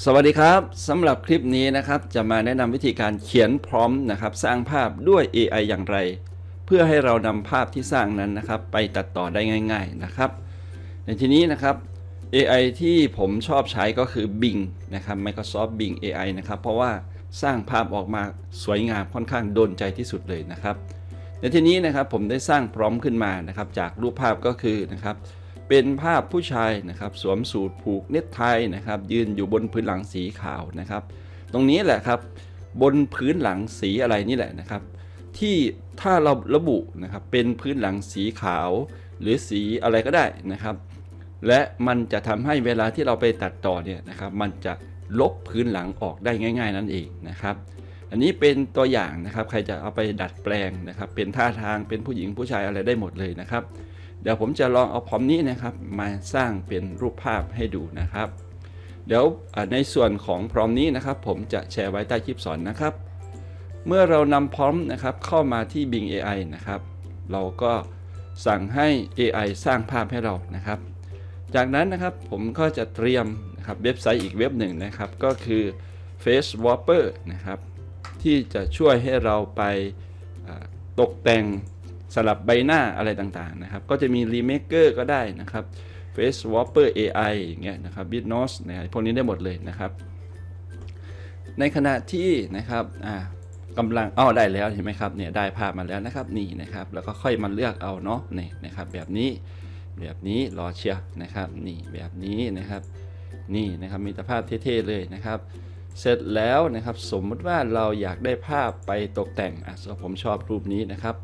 สวัสดีครับสำหรับคลิปนี้นะครับจะมาแนะนำวิธีการเขียนพร้อมนะครับสร้างภาพด้วย AI อย่างไร เพื่อให้เรานำภาพที่สร้างนั้นนะครับ ไปตัดต่อได้ง่าย ๆนะครับ ในที่นี้นะครับ AI ที่ผมชอบใช้ก็คือ Bing นะครับ Microsoft Bing AI นะครับ เพราะว่าสร้างภาพออกมาสวยงามค่อนข้างโดนใจที่สุดเลยนะครับ ในที่นี้นะครับผมได้สร้างพร้อมขึ้นมานะครับ จากรูปภาพก็คือนะครับ เป็นภาพผู้ชายนะครับสวมสูทผูกเน็ตไทนะครับยืนอยู่บนพื้นหลังสีขาวนะครับ ตรงนี้แหละครับบนพื้นหลังสีอะไรนี่แหละนะครับ ที่ถ้าเราระบุนะครับเป็นพื้นหลังสีขาว หรือสีอะไรก็ได้นะครับ และมันจะทำให้เวลาที่เราไปตัดต่อเนี่ยนะครับ มันจะลบพื้นหลังออกได้ง่าย ๆ นั่นเองนะครับ อันนี้เป็นตัวอย่างนะครับ ใครจะเอาไปดัดแปลงนะครับ เป็นท่าทางเป็นผู้หญิงผู้ชายอะไรได้หมดเลยนะครับ เดี๋ยวผมจะลองเอาพร้อมนี้นะครับมาสร้างเป็นรูปภาพให้ดูนะครับ เดี๋ยวในส่วนของพร้อมนี้นะครับ ผมจะแชร์ไว้ใต้คลิปสอนนะครับ เมื่อเรานำพร้อมนะครับเข้ามาที่ Bing AI นะครับ เราก็สั่งให้ AI สร้างภาพให้เรานะครับ จากนั้นนะครับผมก็จะเตรียมนะครับเว็บไซต์อีกเว็บหนึ่งนะครับ ก็คือ Face Wapper นะครับ ที่จะช่วยให้เราไปตกแต่ง สลับใบหน้าอะไรต่างๆนะครับ ก็จะมี Remaker ก็ได้นะครับ Face Swapper AI อย่างเงี้ยนะครับ Bitnos นะพวกนี้ได้หมดเลยนะครับ ในขณะที่นะครับอ่ากำลังอ้อได้แล้วเห็นไหมครับเนี่ยได้ภาพมาแล้วนะครับนี่นะครับ แล้วก็ค่อยมาเลือกเอาเนาะนี่นะครับ แบบนี้แบบนี้รอเชียร์นะครับ นี่แบบนี้นะครับ นี่นะครับมีแต่ภาพเท่ๆเลยนะครับ เสร็จแล้วนะครับสมมติว่าเราอยากได้ภาพไปตกแต่งอะสมมุติผมชอบรูปนี้นะครับ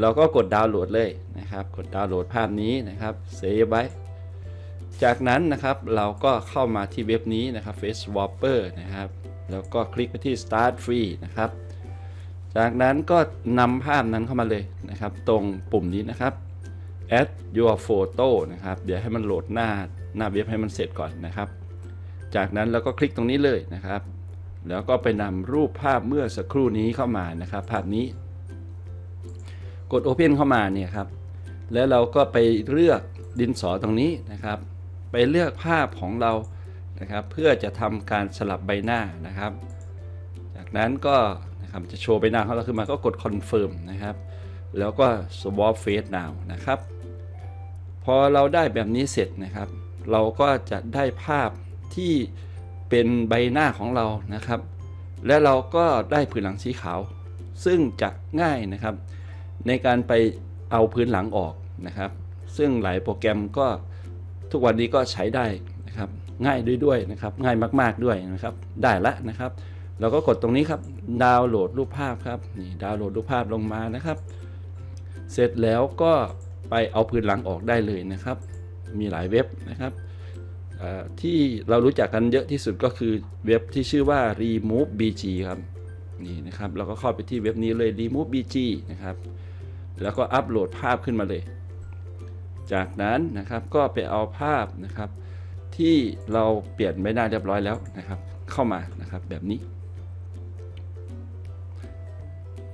เราก็กดดาวน์โหลดเลยนะครับ กดดาวน์โหลดภาพนี้นะครับเซฟไว้ จากนั้นนะครับเราก็เข้ามาที่เว็บนี้นะครับ Face Swapper นะครับ แล้วก็คลิกไปที่ Start Free นะครับ จากนั้นก็นำภาพนั้นเข้ามาเลยนะครับ ตรงปุ่มนี้นะครับ Add your photo นะครับ เดี๋ยวให้มันโหลดหน้าหน้าเว็บให้มันเสร็จก่อนนะครับ จากนั้นเราก็คลิกตรงนี้เลยนะครับ แล้วก็ไปนำรูปภาพเมื่อสักครู่นี้เข้ามานะครับ ภาพนี้ กด Open เข้ามาเนี่ยครับ แล้วเราก็ไปเลือกดินสอตรงนี้นะครับ ไปเลือกภาพของเรานะครับ เพื่อจะทำการสลับใบหน้านะครับ จากนั้นก็นะครับจะโชว์ใบหน้าของเราขึ้นมาก็กด Confirm นะครับ แล้วก็ Swap Face Now นะครับ พอเราได้แบบนี้เสร็จนะครับ เราก็จะได้ภาพที่เป็นใบหน้าของเรานะครับ และเราก็ได้พื้นหลังสีขาว ซึ่งจะง่ายนะครับ ในการไปเอาพื้นหลังออกนะครับ ซึ่งหลายโปรแกรมก็ทุกวันนี้ก็ใช้ได้นะครับ ง่ายด้วยด้วยนะครับ ง่ายมาก ๆด้วยนะครับ ได้ละนะครับ เราก็กดตรงนี้ครับ ดาวน์โหลดรูปภาพครับ นี่ดาวน์โหลดรูปภาพลงมานะครับ เสร็จแล้วก็ไปเอาพื้นหลังออกได้เลยนะครับ มีหลายเว็บนะครับที่เรารู้จักกันเยอะที่สุดก็คือเว็บที่ชื่อว่า remove bg ครับ นี่นะครับ เราก็เข้าไปที่เว็บนี้เลย remove bg นะครับ แล้วก็อัปโหลดภาพขึ้นมาเลย จากนั้นนะครับก็ไปเอาภาพนะครับ ที่เราเปลี่ยนใบหน้าเรียบร้อยแล้วนะครับ เข้ามานะครับแบบนี้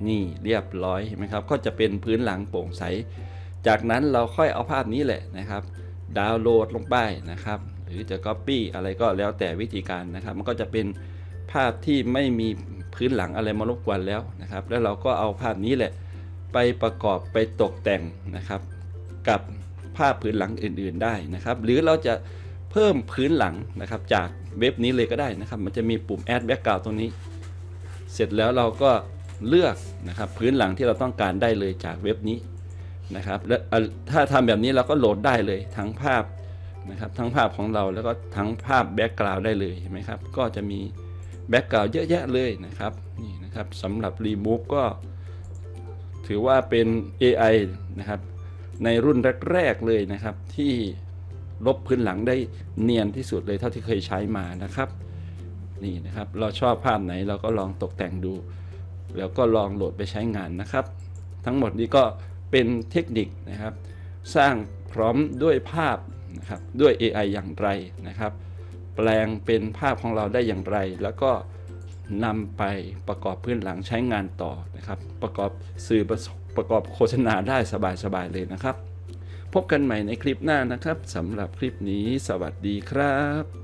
นี่เรียบร้อยเห็นไหมครับก็จะเป็นพื้นหลังโปร่งใส จากนั้นเราค่อยเอาภาพนี้แหละนะครับ ดาวน์โหลดลงไปนะครับ หรือจะ Copy อะไรก็แล้วแต่วิธีการนะครับ มันก็จะเป็นภาพที่ไม่มีพื้นหลังอะไรมารบกวนแล้วนะครับ แล้วเราก็เอาภาพนี้แหละ ไปประกอบไปตกแต่งนะครับ กับภาพพื้นหลังอื่น ๆได้นะครับ หรือเราจะเพิ่มพื้นหลังนะครับ จากเว็บนี้เลยก็ได้นะครับ มันจะมีปุ่ม add background ตรงนี้ เสร็จแล้วเราก็เลือกนะครับพื้นหลังที่เราต้องการได้เลยจากเว็บนี้นะครับและถ้าทำแบบนี้เราก็โหลดได้เลยทั้งภาพนะครับทั้งภาพของเราแล้วก็ทั้งภาพแบ็กกราวด์ได้เลยเห็นไหมครับก็จะมีแบ็กกราวด์เยอะแยะเลยนะครับนี่นะครับสำหรับ Remove ก็ ถือว่าเป็น AI นะครับ ในรุ่นแรกๆเลยนะครับ ที่ลบพื้นหลังได้เนียนที่สุดเลยเท่าที่เคยใช้มานะครับ นี่นะครับ เราชอบภาพไหนเราก็ลองตกแต่งดู แล้วก็ลองโหลดไปใช้งานนะครับ ทั้งหมดนี้ก็เป็นเทคนิคนะครับ สร้างพร้อมด้วยภาพนะครับด้วย AI อย่างไรนะครับ แปลงเป็นภาพของเราได้อย่างไร แล้วก็ นำไปประกอบพื้นหลังใช้งานต่อนะครับ ประกอบสื่อประประกอบโฆษณาได้สบายๆเลยนะครับ พบกันใหม่ในคลิปหน้านะครับสำหรับคลิปนี้ สวัสดีครับ